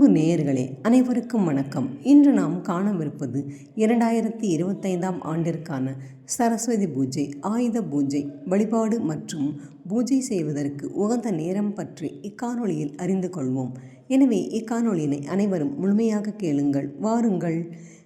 அன்பு நேயர்களே அனைவருக்கும் வணக்கம். இன்று நாம் காணவிருப்பது இரண்டாயிரத்தி இருபத்தைந்தாம் ஆண்டிற்கான சரஸ்வதி பூஜை ஆயுத பூஜை வழிபாடு மற்றும் பூஜை செய்வதற்கு உகந்த நேரம் பற்றி இக்காணொளியில் அறிந்து கொள்வோம். எனவே இக்காணொளியினை அனைவரும் முழுமையாக கேளுங்கள் வாருங்கள்.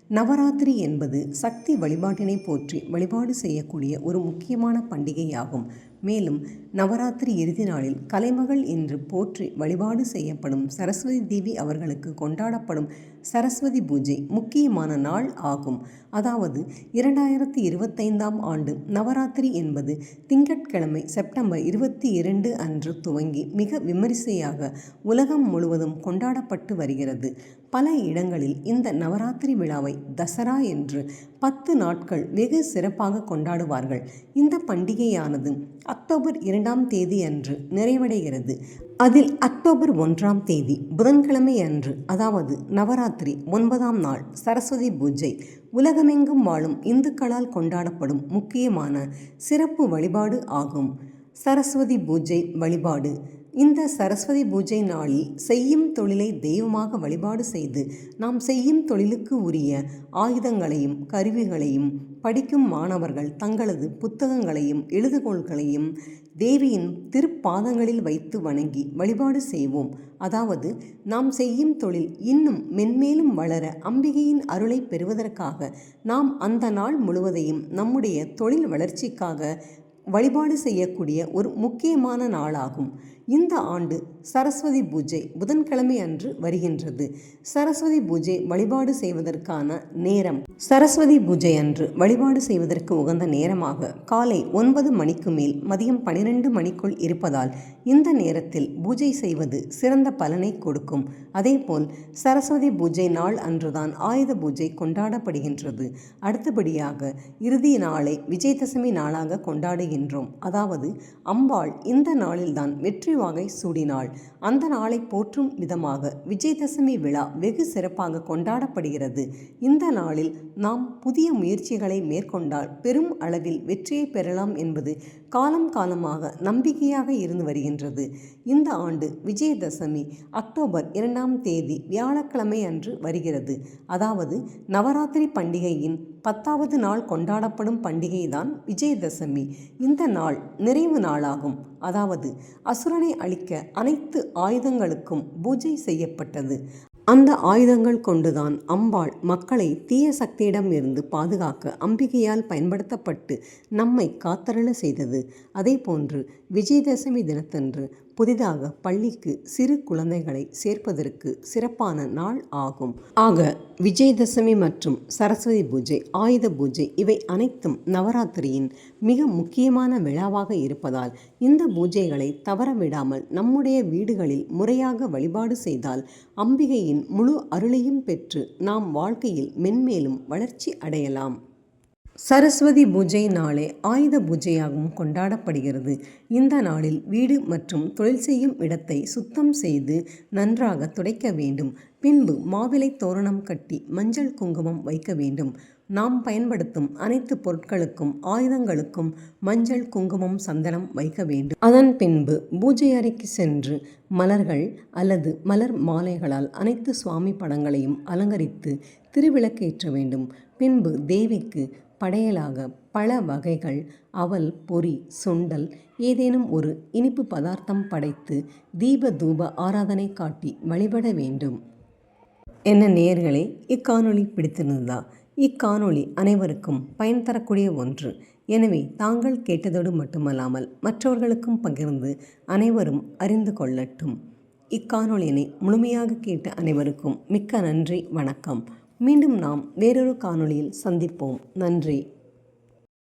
நவராத்திரி என்பது சக்தி வழிபாட்டினை போற்றி வழிபாடு செய்யக்கூடிய ஒரு முக்கியமான பண்டிகையாகும். மேலும் நவராத்திரி இறுதி நாளில் கலைமகள் என்று போற்றி வழிபாடு செய்யப்படும் சரஸ்வதி தேவி அவர்களுக்கு கொண்டாடப்படும் சரஸ்வதி பூஜை முக்கியமான நாள் ஆகும். அதாவது இரண்டாயிரத்தி இருபத்தைந்தாம் ஆண்டு நவராத்திரி என்பது திங்கட்கிழமை செப்டம்பர் இருபத்தி இரண்டு அன்று துவங்கி மிக விமரிசையாக உலகம் முழுவதும் கொண்டாடப்பட்டு வருகிறது. பல இடங்களில் இந்த நவராத்திரி விழாவை தசரா என்று பத்து நாட்கள் வெகு சிறப்பாக கொண்டாடுவார்கள். இந்த பண்டிகையானது அக்டோபர் இரண்டாம் தேதி அன்று நிறைவடைகிறது. அதில் அக்டோபர் ஒன்றாம் தேதி புதன்கிழமை அன்று அதாவது நவராத்திரி ஒன்பதாம் நாள் சரஸ்வதி பூஜை உலகமெங்கும் வாழும் இந்துக்களால் கொண்டாடப்படும் முக்கியமான சிறப்பு வழிபாடு ஆகும். சரஸ்வதி பூஜை வழிபாடு இந்த சரஸ்வதி பூஜை நாளில் செய்யும் தொழிலை தெய்வமாக வழிபாடு செய்து நாம் செய்யும் தொழிலுக்கு உரிய ஆயுதங்களையும் கருவிகளையும் படிக்கும் மாணவர்கள் தங்களது புத்தகங்களையும் எழுதுகோள்களையும் தேவியின் திருப்பாதங்களில் வைத்து வணங்கி வழிபாடு செய்வோம். அதாவது நாம் செய்யும் தொழில் இன்னும் மென்மேலும் வளர அம்பிகையின் அருளை பெறுவதற்காக நாம் அந்த நாள் முழுவதையும் நம்முடைய தொழில் வளர்ச்சிக்காக வழிபாடு செய்யக்கூடிய ஒரு முக்கியமான நாளாகும். இந்த ஆண்டு சரஸ்வதி பூஜை புதன்கிழமை அன்று வருகின்றது. சரஸ்வதி பூஜை வழிபாடு செய்வதற்கான நேரம். சரஸ்வதி பூஜை அன்று வழிபாடு செய்வதற்கு உகந்த நேரமாக காலை ஒன்பது மணிக்கு மேல் மதியம் பனிரெண்டு மணிக்குள் இருப்பதால் இந்த நேரத்தில் பூஜை செய்வது சிறந்த பலனை கொடுக்கும். அதேபோல் சரஸ்வதி பூஜை நாள் அன்றுதான் ஆயுத பூஜை கொண்டாடப்படுகின்றது. அடுத்தபடியாக இறுதி நாளை விஜயதசமி நாளாக கொண்டாடுகின்றோம். அதாவது அம்பாள் இந்த நாளில்தான் வெற்றி வாகை சூடினாள் அந்த நாளை போற்றும் விதமாக விஜயதசமி விழா வெகு சிறப்பாக கொண்டாடப்படுகிறது. இந்த நாளில் நாம் புதிய முயற்சிகளை மேற்கொண்டால் பெரும் அளவில் வெற்றியை பெறலாம் என்பது காலம் காலமாக நம்பிக்கையாக இருந்து வருகின்றது. இந்த ஆண்டு விஜயதசமி அக்டோபர் இரண்டாம் தேதி வியாழக்கிழமை அன்று வருகிறது. அதாவது நவராத்திரி பண்டிகையின் பத்தாவது நாள் கொண்டாடப்படும் பண்டிகைதான் விஜயதசமி. இந்த நாள் நிறைவு நாளாகும். அதாவது அசுரனை அழிக்க அனைத்து ஆயுதங்களுக்கும் பூஜை செய்யப்பட்டது. அந்த ஆயுதங்கள் கொண்டுதான் அம்பாள் மக்களை தீய சக்தியிடம் இருந்து பாதுகாக்க அம்பிகையால் பயன்படுத்தப்பட்டு நம்மை காத்தருள செய்தது. அதே போன்று விஜயதசமி தினத்தன்று புதிதாக பள்ளிக்கு சிறு குழந்தைகளை சேர்ப்பதற்கு சிறப்பான நாள் ஆகும். ஆக விஜயதசமி மற்றும் சரஸ்வதி பூஜை ஆயுத பூஜை இவை அனைத்தும் நவராத்திரியின் மிக முக்கியமான விழாவாக இருப்பதால் இந்த பூஜைகளை தவறவிடாமல் நம்முடைய வீடுகளில் முறையாக வழிபாடு செய்தால் அம்பிகையின் முழு அருளையும் பெற்று நாம் வாழ்க்கையில் மென்மேலும் வளர்ச்சி அடையலாம். சரஸ்வதி பூஜை நாளே ஆயுத பூஜையாகவும் கொண்டாடப்படுகிறது. இந்த நாளில் வீடு மற்றும் தொழில் செய்யும் இடத்தை சுத்தம் செய்து நன்றாக துடைக்க வேண்டும். பின்பு மாவிலை தோரணம் கட்டி மஞ்சள் குங்குமம் வைக்க வேண்டும். நாம் பயன்படுத்தும் அனைத்து பொருட்களுக்கும் ஆயுதங்களுக்கும் மஞ்சள் குங்குமம் சந்தனம் வைக்க வேண்டும். அதன் பின்பு பூஜை அறைக்கு சென்று மலர்கள் அல்லது மலர் மாலைகளால் அனைத்து சுவாமி படங்களையும் அலங்கரித்து திருவிளக்கேற்ற வேண்டும். பின்பு தேவிக்கு படையலாக பல வகைகள் அவல் பொறி சுண்டல் ஏதேனும் ஒரு இனிப்பு பதார்த்தம் படைத்து தீப தூப ஆராதனை காட்டி வழிபட வேண்டும். என்ன நேர்களே இக்காணொளி பிடித்திருந்ததா? இக்காணொளி அனைவருக்கும் பயன் தரக்கூடிய ஒன்று. எனவே தாங்கள் கேட்டதோடு மட்டுமல்லாமல் மற்றவர்களுக்கும் பகிர்ந்து அனைவரும் அறிந்து கொள்ளட்டும். இக்காணொளியினை முழுமையாக கேட்ட அனைவருக்கும் மிக்க நன்றி வணக்கம். மீண்டும் நாம் வேறொரு காணொளியில் சந்திப்போம். நன்றி.